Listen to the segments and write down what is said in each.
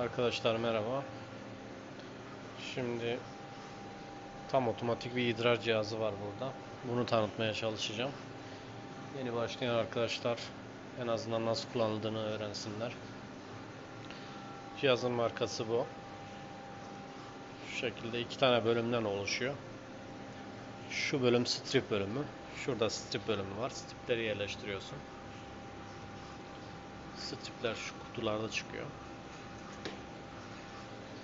Arkadaşlar merhaba. Şimdi tam otomatik bir idrar cihazı var burada. Bunu tanıtmaya çalışacağım. Yeni başlayan arkadaşlar en azından nasıl kullanıldığını öğrensinler. Cihazın markası bu. Şu şekilde iki tane bölümden oluşuyor. Şu bölüm strip bölümü. Şurada strip bölümü var. Stripleri yerleştiriyorsun. Stripler şu kutularda çıkıyor.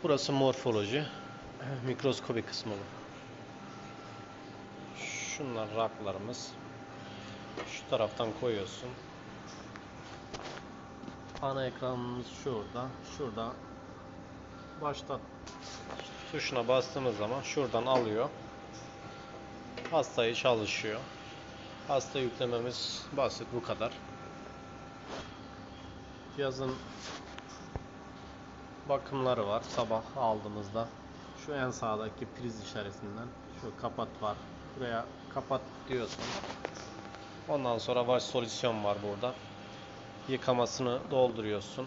Burası morfoloji. Mikroskobi kısmı bu. Şunlar raklarımız. Şu taraftan koyuyorsun. Ana ekranımız şurada. Şurada başta tuşuna bastığımız zaman şuradan alıyor. Hastayı çalışıyor. Hasta yüklememiz basit bu kadar. Cihazın bakımları var sabah aldığımızda. Şu en sağdaki priz işaretinden şu kapat var. Buraya kapat diyorsun. Ondan sonra var solüsyon var burada. Yıkamasını dolduruyorsun.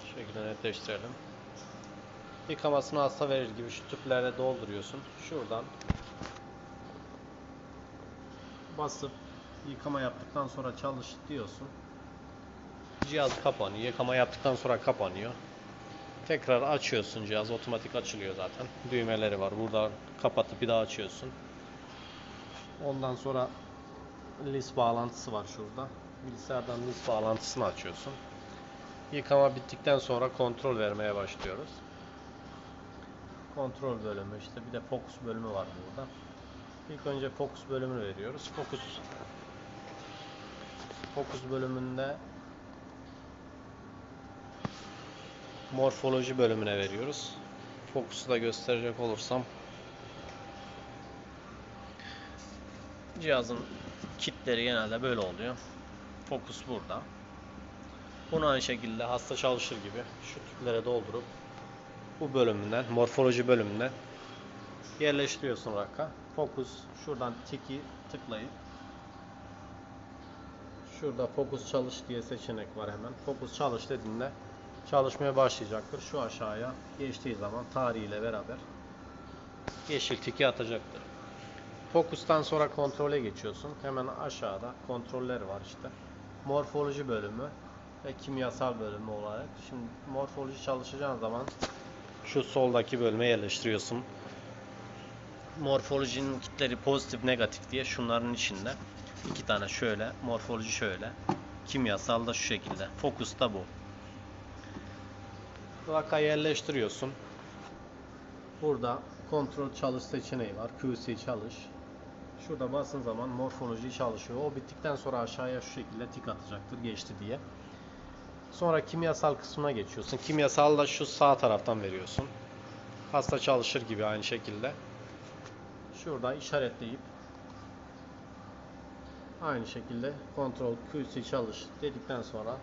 Şu şekilde netleştirelim. Yıkamasını hasta verir gibi şu tüplere dolduruyorsun. Şuradan basıp yıkama yaptıktan sonra çalış diyorsun. Cihaz kapanıyor. Yıkama yaptıktan sonra kapanıyor. Tekrar açıyorsun cihaz. Otomatik açılıyor zaten. Düğmeleri var. Burada kapatıp bir daha açıyorsun. Ondan sonra lis bağlantısı var şurada. Bilgisayardan lis bağlantısını açıyorsun. Yıkama bittikten sonra kontrol vermeye başlıyoruz. Kontrol bölümü işte bir de fokus bölümü var burada. İlk önce fokus bölümünü veriyoruz. Fokus fokus bölümünde morfoloji bölümüne veriyoruz. Fokusu da gösterecek olursam cihazın kitleri genelde böyle oluyor. Fokus burada. Bunu aynı şekilde hasta çalışır gibi şu tüplere doldurup bu bölümünden, morfoloji bölümünden yerleştiriyorsun raka. Fokus şuradan tiki tıklayıp şurada fokus çalış diye seçenek var hemen. Fokus çalış dediğinde çalışmaya başlayacaktır. Şu aşağıya geçtiği zaman tarihiyle beraber yeşil tiki atacaktır. Fokustan sonra kontrole geçiyorsun. Hemen aşağıda kontroller var işte. Morfoloji bölümü ve kimyasal bölümü olarak. Şimdi morfoloji çalışacağın zaman şu soldaki bölüme yerleştiriyorsun. Morfolojinin kitleri pozitif negatif diye şunların içinde. iki tane şöyle, morfoloji şöyle. Kimyasal da şu şekilde. Fokus da bu. Vaka yerleştiriyorsun. Burada kontrol çalış seçeneği var. QC çalış. Şurada basın zaman morfoloji çalışıyor. O bittikten sonra aşağıya şu şekilde tik atacaktır geçti diye. Sonra kimyasal kısmına geçiyorsun. Kimyasal da şu sağ taraftan veriyorsun. Hasta çalışır gibi aynı şekilde. Şurada işaretleyip aynı şekilde kontrol QC çalış dedikten sonra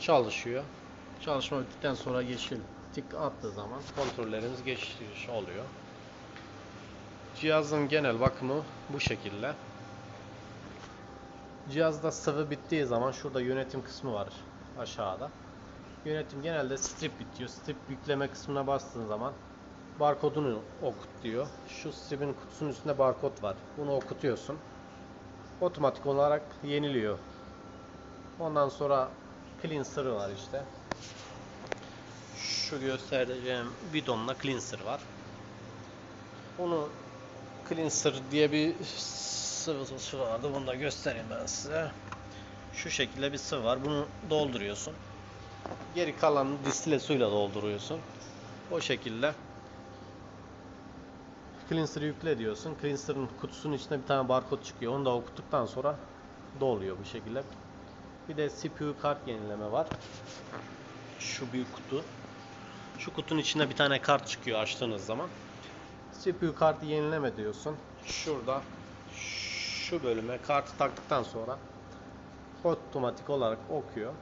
çalışıyor. Çalışma bittikten sonra yeşil tik attığı zaman kontrollerimiz geçiş oluyor. Cihazın genel bakımı bu şekilde. Cihazda sıvı bittiği zaman şurada yönetim kısmı var aşağıda. Yönetim genelde strip bitiyor. Strip yükleme kısmına bastığın zaman barkodunu okut diyor. Şu stripin kutusunun üstünde barkod var. Bunu okutuyorsun. Otomatik olarak yeniliyor. Ondan sonra cleanser var işte. Şu göstereceğim bidonla cleanser var. Bunu cleanser diye bir sıvısı vardı. Bunu da göstereyim ben size. Şu şekilde bir sıvı var. Bunu dolduruyorsun. Geri kalanını distile suyla dolduruyorsun. O şekilde Cleanser'ı yükle diyorsun. Cleanser'ın kutusunun içinde bir tane barkod çıkıyor. Onu da okuttuktan sonra doluyor bu şekilde. Bir de CPU kart yenileme var. Şu büyük kutu. Şu kutunun içinde bir tane kart çıkıyor açtığınız zaman. CPU kartı yenileme diyorsun. Şurada şu bölüme kartı taktıktan sonra otomatik olarak okuyor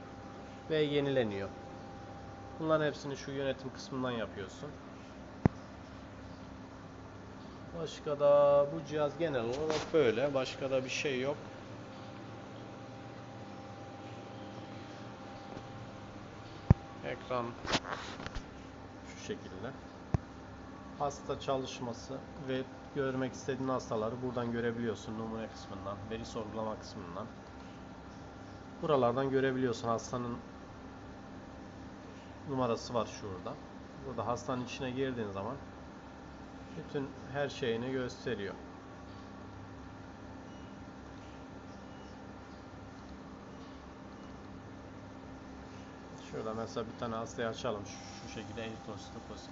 ve yenileniyor. Bunların hepsini şu yönetim kısmından yapıyorsun. Başka da bu cihaz genel olarak böyle. Başka da bir şey yok. Ekran şekilde. Hasta çalışması ve görmek istediğin hastaları buradan görebiliyorsun numune kısmından, veri sorgulama kısmından. Buralardan görebiliyorsun hastanın numarası var şurada. Burada hastanın içine girdiğin zaman bütün her şeyini gösteriyor. Şurada mesela bir tane hastayı açalım. Şu, şu şekilde eritrosit, lökosit.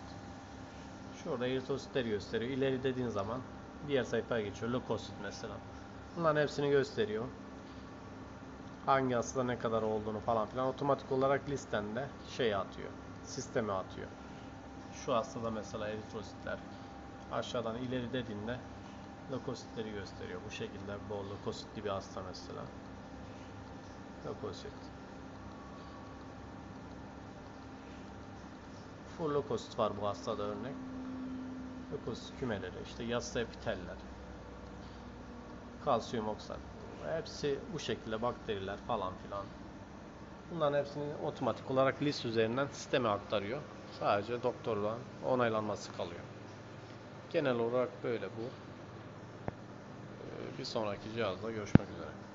Şurada eritrositleri gösteriyor. İleri dediğin zaman diğer sayfaya geçiyor. Lökosit mesela. Bunların hepsini gösteriyor. Hangi hastada ne kadar olduğunu falan filan otomatik olarak listende şey atıyor. Sisteme atıyor. Şu hastada mesela eritrositler aşağıdan ileri dediğinde lökositleri gösteriyor. Bu şekilde bol lökositli bir hasta mesela. Lökosit. Full lökosit var bu hastada örnek. Lökosit kümeleri, işte yassı epiteller, kalsiyum oksat. Hepsi bu şekilde bakteriler falan filan. Bunların hepsini otomatik olarak list üzerinden sisteme aktarıyor. Sadece doktorla onaylanması kalıyor. Genel olarak böyle bu. Ee, Bir sonraki cihazda görüşmek üzere.